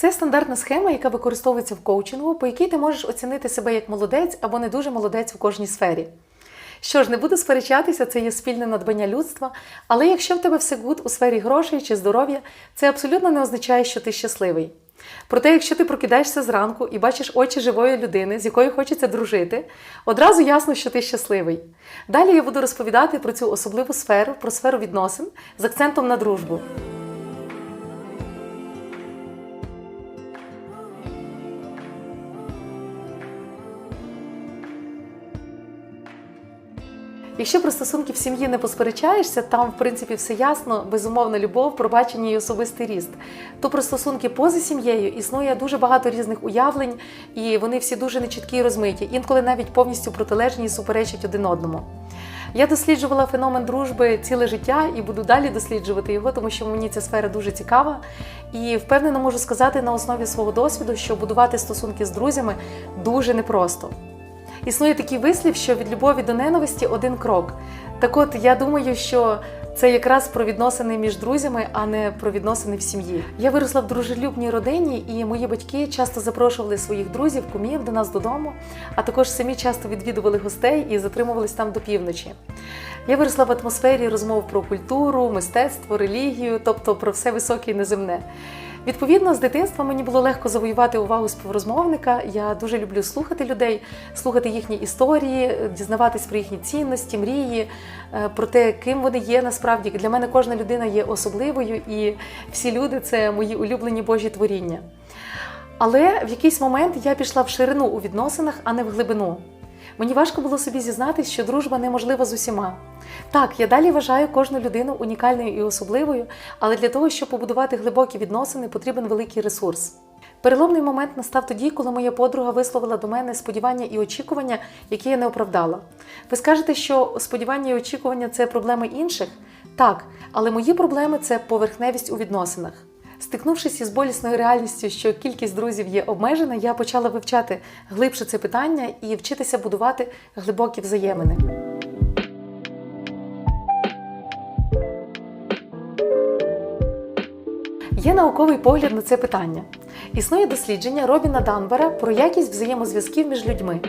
Це стандартна схема, яка використовується в коучингу, по якій ти можеш оцінити себе як молодець або не дуже молодець в кожній сфері. Що ж, не буду сперечатися, це є спільне надбання людства, але якщо в тебе все гуд у сфері грошей чи здоров'я, це абсолютно не означає, що ти щасливий. Проте, якщо ти прокидаєшся зранку і бачиш очі живої людини, з якою хочеться дружити, одразу ясно, що ти щасливий. Далі я буду розповідати про цю особливу сферу, про сферу відносин з акцентом на дружбу. Якщо про стосунки в сім'ї не посперечаєшся, там в принципі все ясно, безумовна любов, пробачення і особистий ріст. То про стосунки поза сім'єю існує дуже багато різних уявлень, і вони всі дуже нечіткі і розмиті, інколи навіть повністю протилежні і суперечать один одному. Я досліджувала феномен дружби ціле життя і буду далі досліджувати його, тому що мені ця сфера дуже цікава. І впевнено можу сказати на основі свого досвіду, що будувати стосунки з друзями дуже непросто. Існує такий вислів, що від любові до ненависті один крок. Так от я думаю, що це якраз про відносини між друзями, а не про відносини в сім'ї. Я виросла в дружелюбній родині, і мої батьки часто запрошували своїх друзів, кумів до нас додому, а також самі часто відвідували гостей і затримувались там до півночі. Я виросла в атмосфері розмов про культуру, мистецтво, релігію, тобто про все високе і неземне. Відповідно, з дитинства мені було легко завоювати увагу співрозмовника. Я дуже люблю слухати людей, слухати їхні історії, дізнаватись про їхні цінності, мрії, е, про те, ким вони є насправді. Для мене кожна людина є особливою, і всі люди це мої улюблені Божі творіння. Але в якийсь момент я пішла в ширину у відносинах, а не в глибину. Мені важко було собі зізнатись, що дружба неможлива з усіма. Так, я далі вважаю кожну людину унікальною і особливою, але для того, щоб побудувати глибокі відносини, потрібен великий ресурс. Переломний момент настав тоді, коли моя подруга висловила до мене сподівання і очікування, які я не оправдала. Ви скажете, що сподівання і очікування це проблеми інших? Так, але мої проблеми це поверхневість у відносинах. Стикнувшись із болісною реальністю, що кількість друзів є обмежена, я почала вивчати глибше це питання і вчитися будувати глибокі взаємини. Є науковий погляд на це питання. Існує дослідження Робіна Данбера про якість взаємозв'язків між людьми.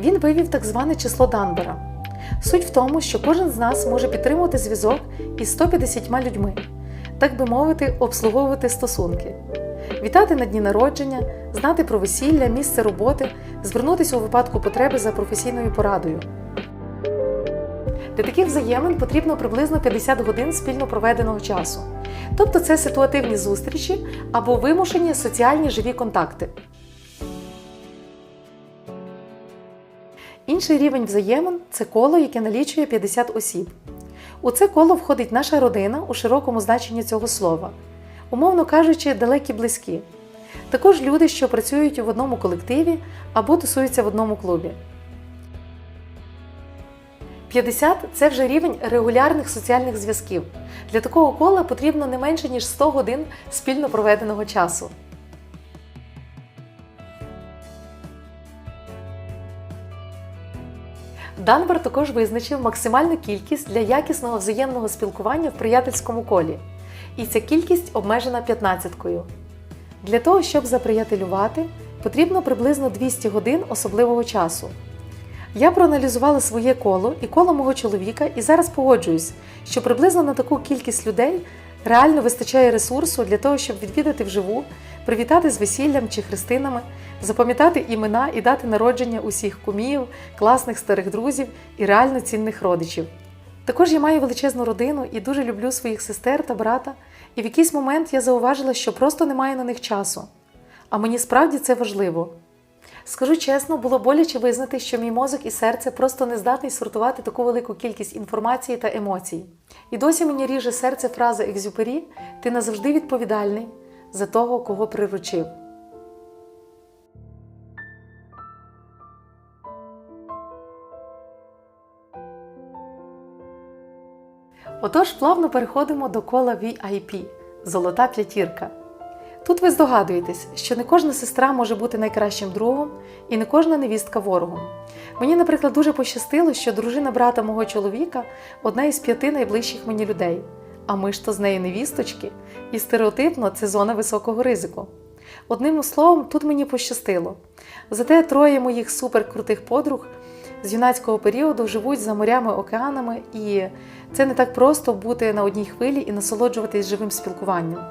Він вивів так зване число Данбера. Суть в тому, що кожен з нас може підтримувати зв'язок із 150 людьми, так би мовити, обслуговувати стосунки, вітати на дні народження, знати про весілля, місце роботи, звернутися у випадку потреби за професійною порадою. Для таких взаємин потрібно приблизно 50 годин спільно проведеного часу. Тобто це ситуативні зустрічі або вимушені соціальні живі контакти. Інший рівень взаємин це коло, яке налічує 50 осіб. У це коло входить наша родина у широкому значенні цього слова, умовно кажучи, далекі близькі. Також люди, що працюють в одному колективі або тусуються в одному клубі. 50 – це вже рівень регулярних соціальних зв'язків. Для такого кола потрібно не менше ніж 100 годин спільно проведеного часу. Данбер також визначив максимальну кількість для якісного взаємного спілкування в приятельському колі. І ця кількість обмежена 15-кою. Для того, щоб заприятелювати, потрібно приблизно 200 годин особливого часу. Я проаналізувала своє коло і коло мого чоловіка, і зараз погоджуюсь, що приблизно на таку кількість людей реально вистачає ресурсу для того, щоб відвідати вживу, привітати з весіллям чи хрестинами, запам'ятати імена і дати народження усіх кумів, класних старих друзів і реально цінних родичів. Також я маю величезну родину і дуже люблю своїх сестер та брата, і в якийсь момент я зауважила, що просто немає на них часу. А мені справді це важливо. Скажу чесно, було боляче визнати, що мій мозок і серце просто не здатний сортувати таку велику кількість інформації та емоцій. І досі мені ріже серце фраза Екзюпері ти назавжди відповідальний за того, кого приручив. Отож, плавно переходимо до кола VIP Золота п'ятірка. Тут ви здогадуєтесь, що не кожна сестра може бути найкращим другом і не кожна невістка ворогом. Мені, наприклад, дуже пощастило, що дружина брата мого чоловіка одна із п'яти найближчих мені людей. а ми ж то з неї невісточки, і стереотипно це зона високого ризику. Одним словом, тут мені пощастило. Зате троє моїх суперкрутих подруг з юнацького періоду живуть за морями, океанами, і це не так просто бути на одній хвилі і насолоджуватись живим спілкуванням.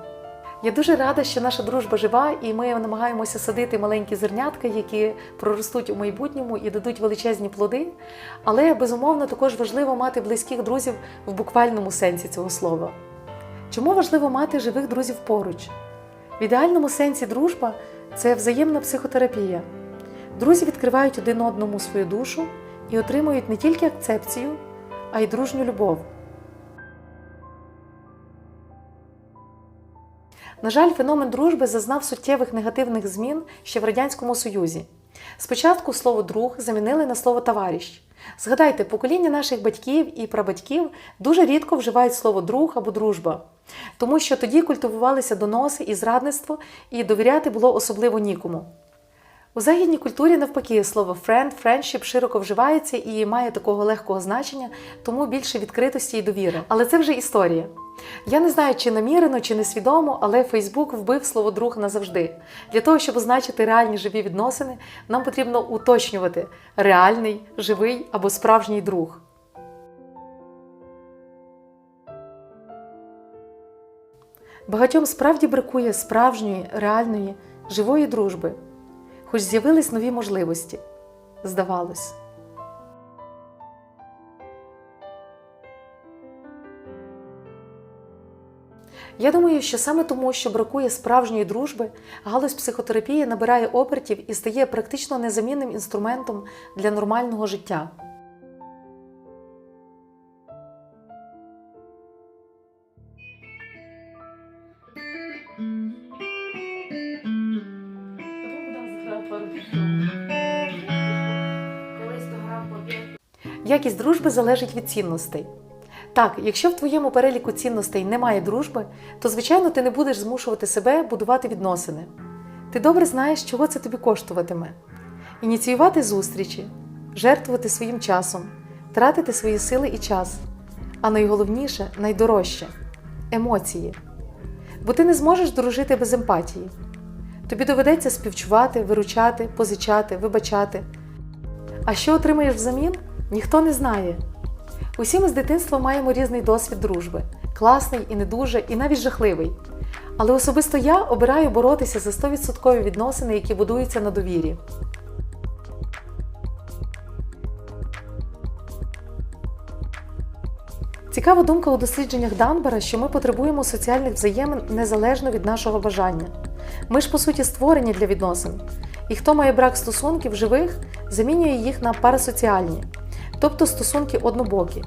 Я дуже рада, що наша дружба жива, і ми намагаємося садити маленькі зернятка, які проростуть у майбутньому і дадуть величезні плоди. Але безумовно також важливо мати близьких друзів в буквальному сенсі цього слова. Чому важливо мати живих друзів поруч? В ідеальному сенсі дружба це взаємна психотерапія. Друзі відкривають один одному свою душу і отримують не тільки акцепцію, а й дружню любов. На жаль, феномен дружби зазнав суттєвих негативних змін ще в Радянському Союзі. Спочатку слово друг замінили на слово товариш. Згадайте, покоління наших батьків і прабатьків дуже рідко вживають слово друг або дружба, тому що тоді культивувалися доноси і зрадництво, і довіряти було особливо нікому. У західній культурі, навпаки, слово friend, friendship широко вживається і має такого легкого значення, тому більше відкритості і довіри. Але це вже історія. Я не знаю, чи намірено, чи несвідомо, але Фейсбук вбив слово друг назавжди. Для того, щоб означити реальні живі відносини, нам потрібно уточнювати реальний, живий або справжній друг. Багатьом справді бракує справжньої, реальної, живої дружби, хоч з'явились нові можливості. Здавалось. Я думаю, що саме тому, що бракує справжньої дружби, галузь психотерапії набирає обертів і стає практично незамінним інструментом для нормального життя. Якість дружби залежить від цінностей. Так, якщо в твоєму переліку цінностей немає дружби, то звичайно ти не будеш змушувати себе будувати відносини. Ти добре знаєш, чого це тобі коштуватиме: ініціювати зустрічі, жертвувати своїм часом, тратити свої сили і час. А найголовніше, найдорожче емоції. Бо ти не зможеш дружити без емпатії. Тобі доведеться співчувати, виручати, позичати, вибачати. А що отримаєш взамін, ніхто не знає. Усі ми з дитинства маємо різний досвід дружби класний і не дуже, і навіть жахливий. Але особисто я обираю боротися за 100% відносини, які будуються на довірі. Цікава думка у дослідженнях Данбера, що ми потребуємо соціальних взаємин незалежно від нашого бажання. Ми ж, по суті, створені для відносин. І хто має брак стосунків живих, замінює їх на парасоціальні, тобто стосунки однобокі.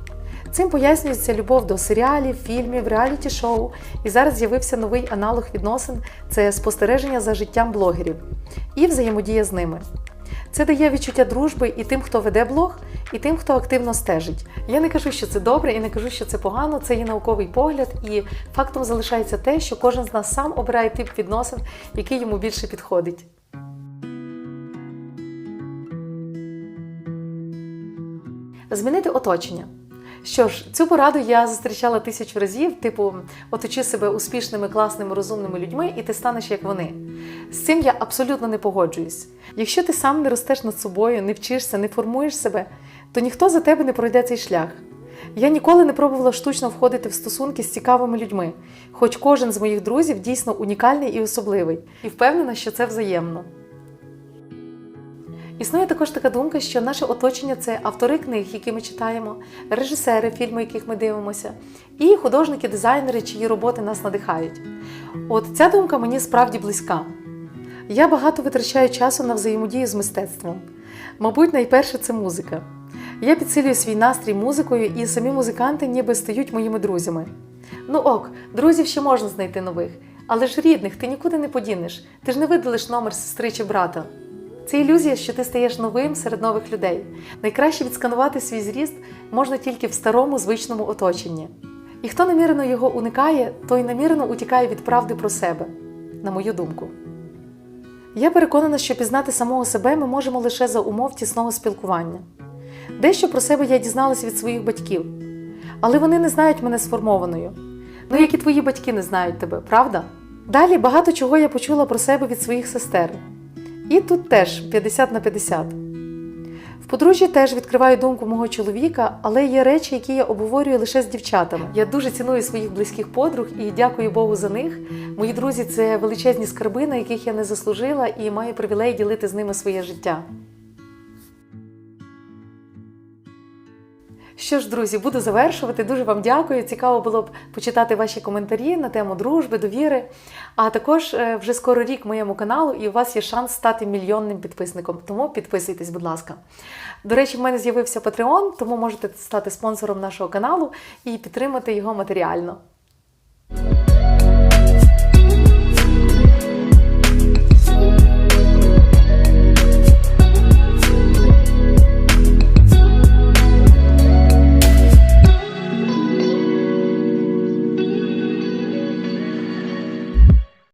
Цим пояснюється любов до серіалів, фільмів, реаліті-шоу, і зараз з'явився новий аналог відносин це спостереження за життям блогерів і взаємодія з ними. Це дає відчуття дружби і тим, хто веде блог, і тим, хто активно стежить. Я не кажу, що це добре, і не кажу, що це погано. Це є науковий погляд, і фактом залишається те, що кожен з нас сам обирає тип відносин, який йому більше підходить. Змінити оточення. Що ж, цю пораду я зустрічала тисячу разів, типу, оточи себе успішними, класними, розумними людьми, і ти станеш як вони. З цим я абсолютно не погоджуюсь. Якщо ти сам не ростеш над собою, не вчишся, не формуєш себе, то ніхто за тебе не пройде цей шлях. Я ніколи не пробувала штучно входити в стосунки з цікавими людьми, хоч кожен з моїх друзів дійсно унікальний і особливий, і впевнена, що це взаємно. Існує також така думка, що наше оточення це автори книг, які ми читаємо, режисери, фільми, яких ми дивимося, і художники, дизайнери, чиї роботи нас надихають. От ця думка мені справді близька. Я багато витрачаю часу на взаємодію з мистецтвом. Мабуть, найперше це музика. Я підсилюю свій настрій музикою, і самі музиканти ніби стають моїми друзями. Ну ок, друзів ще можна знайти нових, але ж рідних ти нікуди не подінеш, ти ж не видалиш номер сестри чи брата. Це ілюзія, що ти стаєш новим серед нових людей. Найкраще відсканувати свій зріст можна тільки в старому звичному оточенні. І хто намірено його уникає, той намірено утікає від правди про себе, на мою думку. Я переконана, що пізнати самого себе ми можемо лише за умов тісного спілкування. Дещо про себе я дізналась від своїх батьків, але вони не знають мене сформованою. Ну, як і твої батьки не знають тебе, правда? Далі багато чого я почула про себе від своїх сестер. І тут теж 50 на 50. В подружжі теж відкриваю думку мого чоловіка, але є речі, які я обговорюю лише з дівчатами. Я дуже ціную своїх близьких подруг і дякую Богу за них. Мої друзі це величезні скарби, на яких я не заслужила, і маю привілей ділити з ними своє життя. Що ж, друзі, буду завершувати. Дуже вам дякую. Цікаво було б почитати ваші коментарі на тему дружби, довіри. А також е, вже скоро рік моєму каналу, і у вас є шанс стати мільйонним підписником. Тому підписуйтесь, будь ласка. До речі, в мене з'явився Patreon, тому можете стати спонсором нашого каналу і підтримати його матеріально.